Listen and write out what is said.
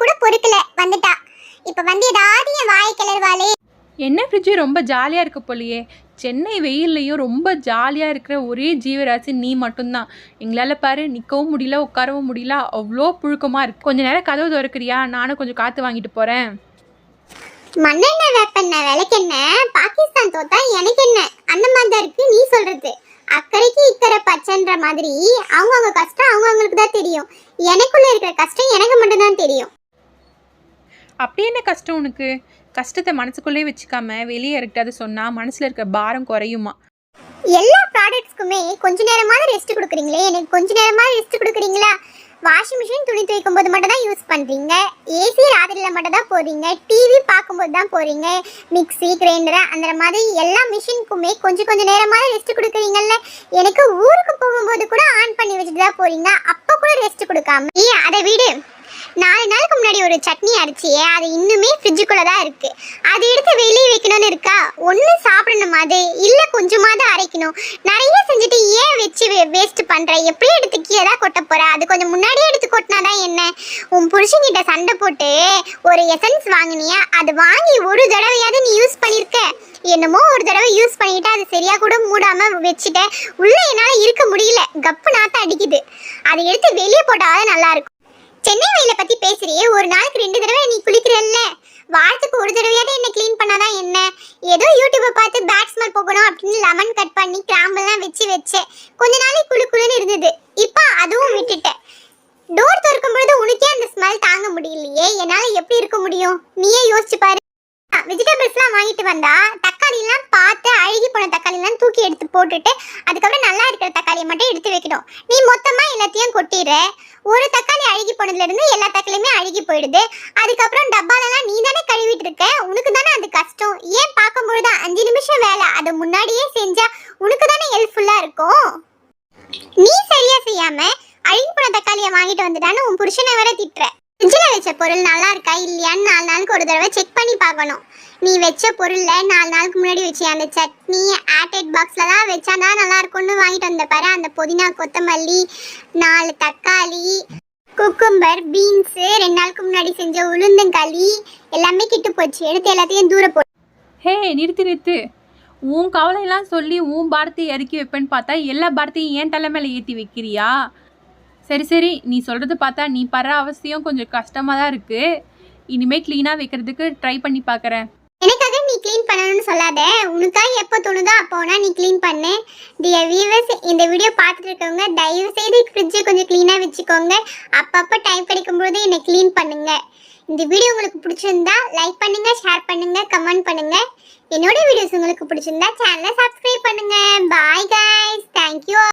கூட பொறுக்கல வந்துட்டா. இப்ப வந்து ஏதாவது என் வாய் கிளறுவாளே. என்ன ஃப்ரிட்ஜு ரொம்ப ஜாலியாக இருக்க போலையே. சென்னை வெயில்லையும் ரொம்ப ஜாலியாக இருக்கிற ஒரே ஜீவராசி நீ மட்டும்தான். எங்களால் பாரு நிற்கவும் முடியல உட்காரவும் முடியல அவ்வளோ புழுக்கமாக இருக்கு. கொஞ்ச நேரம் கதவு திறக்கிறியா? நானும் கொஞ்சம் காற்று வாங்கிட்டு போகிறேன் மண்ணெண்ணெய் வேப்பெண்ண விளக்கெண்ண பாகிஸ்தான் தோத்தா எனக்கு என்ன? அந்த மாதிரி தான் இருக்கு நீ சொல்றது. அக்கறைக்கு இக்கறை பச்சைன்ற மாதிரி அவங்கவுங்க கஷ்டம் அவங்கவுங்களுக்கு தான் தெரியும். எனக்குள்ள இருக்கிற கஷ்டம் எனக்கு மட்டும்தான் தெரியும். அப்படி என்ன கஷ்டம் உனக்கு? கஷ்டத்தை மனசுக்குள்ளே வச்சுக்காம வெளியே யார்கிட்டயாவது சொன்னால் மனசில் இருக்க பாரம் குறையுமா? எல்லா ப்ராடக்ட்ஸ்க்குமே கொஞ்ச நேரமாவது ரெஸ்ட் கொடுக்குறீங்களே. எனக்கு கொஞ்ச நேரமாவது ரெஸ்ட் கொடுக்குறீங்களா? வாஷிங் மிஷின் துணி துவைக்கும் போது மட்டும் தான் யூஸ் பண்ணுறீங்க ஏசி ராத்திரியில் மட்டும் தான் போகிறீங்க டிவி பார்க்கும்போது தான் போகிறீங்க மிக்ஸி கிரைண்டர் அந்த மாதிரி எல்லா மிஷினுக்குமே கொஞ்சம் கொஞ்சம் நேரமாவது ரெஸ்ட் கொடுக்குறீங்கல்ல. எனக்கு ஊருக்கு போகும்போது கூட ஆன் பண்ணி வச்சுட்டு தான் போகிறீங்க அப்போ கூட ரெஸ்ட் கொடுக்காம. ஏ அதை விடு. ஒரு சட்னி அரைச்சியே அது இன்னுமே ஃப்ரிட்ஜுக்குள்ளே தான் இருக்கு. அது எடுத்து வெளியே வைக்கணும்னு இருக்கா? ஒன்று சாப்பிடணும் அது. இல்லை தான் அரைக்கணும். நிறைய செஞ்சுட்டு ஏன் வச்சு வேஸ்ட் பண்ணுற எப்படி எடுத்து கீழே தான் கொட்ட போகிற அது கொஞ்சம் முன்னாடியே எடுத்து கொட்டினாதான் என்ன? உன் புருஷன்கிட்ட சண்டை போட்டு ஒரு எசன்ஸ் வாங்கினியா? அது வாங்கி ஒரு தடவையாவது நீ யூஸ் பண்ணியிருக்க என்னமோ ஒரு தடவை யூஸ் பண்ணிட்டு அது சரியா கூட மூடாம வச்சுட்டேன். உள்ள என்னால இருக்க முடியல. கப்பு நாத்தம் அடிக்குது. அதை எடுத்து வெளியே போட்டாவது நல்லா இருக்கும். சென்னை வயல பத்தி பேசுறியே ஒரு நாளைக்கு ரெண்டு தடவை நீ குளிக்கிறல்ல? வாரத்துக்கு ஒரு தடவையாவது என்ன க்ளீன் பண்ணாதான் என்ன? ஏதோ யூடியூப்பை பார்த்து பேட் ஸ்மெல் போகணும் அப்படின்னு லெமன் கட் பண்ணி கிராம்பெல்லாம் வச்சு வச்சேன். கொஞ்ச நாளைக்கு குளு குழுன்னு இருந்தது. இப்போ அதுவும் விட்டுட்டேன் டோர் திறக்கும் பொழுது உனக்கே அந்த ஸ்மெல் தாங்க முடியலையே. என்னால எப்படி இருக்க முடியும்? நீயே யோசிச்சு பாரு. வெஜிடபிள்ஸ்லாம் வாங்கிட்டு வந்தா தக்காளிலாம் பார்த்து அழுகி போன தக்காளிலாம் தூக்கி எடுத்து போட்டுட்டு அதுக்கப்புறம் நல்லா இருக்கிற தக்காளியை மட்டும் எடுத்து வைக்கணும். நீ மொத்தமாக எல்லாத்தையும் கொட்டிடுற. ஒரு தக்காளி அழுகி போனதுல இருந்து எல்லா தக்காளியுமே அழுகி போயிடுது. அதுக்கப்புறம் டப்பாலெல்லாம் நீ தானே கழுவிட்டு இருக்க? உனக்கு தானே அது கஷ்டம். ஏன் பார்க்கும்பொழுது அஞ்சு நிமிஷம் வேலை. அதை முன்னாடியே செஞ்சா உனக்கு தானே ஹெல்ப்ஃபுல்லா இருக்கும்? நீ சரியா செய்யாம அழுகி போன தக்காளியை வாங்கிட்டு வந்துட்டான்னு உன் புருஷனை வேற திட்டுற. ஃப்ரிட்ஜில் வச்ச பொருள் நல்லா இருக்கா இல்லையான்னு நாலு நாளுக்கு ஒரு தடவை செக் பண்ணி பார்க்கணும். நீ வச்ச பொருள்ல நாலு நாளுக்கு முன்னாடி வச்சு அந்த சட்னி ஆட்டட் பாக்ஸில் தான் வச்சாதான் நல்லா இருக்கும்னு வாங்கிட்டு வந்த பாரு. அந்த புதினா கொத்தமல்லி நாலு தக்காளி குக்கும்பர் பீன்ஸு ரெண்டு நாளுக்கு முன்னாடி செஞ்ச உளுந்தங்களி எல்லாமே கிட்டு போச்சு. எடுத்து எல்லாத்தையும் தூர போ ஹே நிறுத்து நிறுத்து. உன் கவலையெல்லாம் சொல்லி உன் பாரத்தையை இறக்கி வைப்பேன்னு பார்த்தா எல்லா பாரத்தையும் ஏன் தலை மேலே ஏற்றி வைக்கிறியா? சரி சரி. நீ சொல்கிறது பார்த்தா நீ படுற அவசியம் கொஞ்சம் கஷ்டமாக தான் இருக்குது இனிமேல் க்ளீனாக வைக்கிறதுக்கு ட்ரை பண்ணி பார்க்குறேன் எனக்காக நீ க்ளீன் பண்ணணும்னு சொல்லாத. உனக்காக எப்போ தோணுதோ அப்போ வேணா நீ க்ளீன் பண்ணு. டியர் வியூவர்ஸ் இந்த வீடியோ பார்த்துட்டு இருக்கவங்க தயவு செய்து ஃப்ரிட்ஜை கொஞ்சம் க்ளீனாக வச்சுக்கோங்க. அப்பப்போ டைம் கிடைக்கும்போது என்னை க்ளீன் பண்ணுங்க. இந்த வீடியோ உங்களுக்கு பிடிச்சிருந்தா லைக் பண்ணுங்க ஷேர் பண்ணுங்க கமெண்ட் பண்ணுங்க. என்னோட வீடியோஸ் உங்களுக்கு பிடிச்சிருந்தா சேனலை சப்ஸ்கிரைப் பண்ணுங்க. பாய் guys. தேங்க்யூ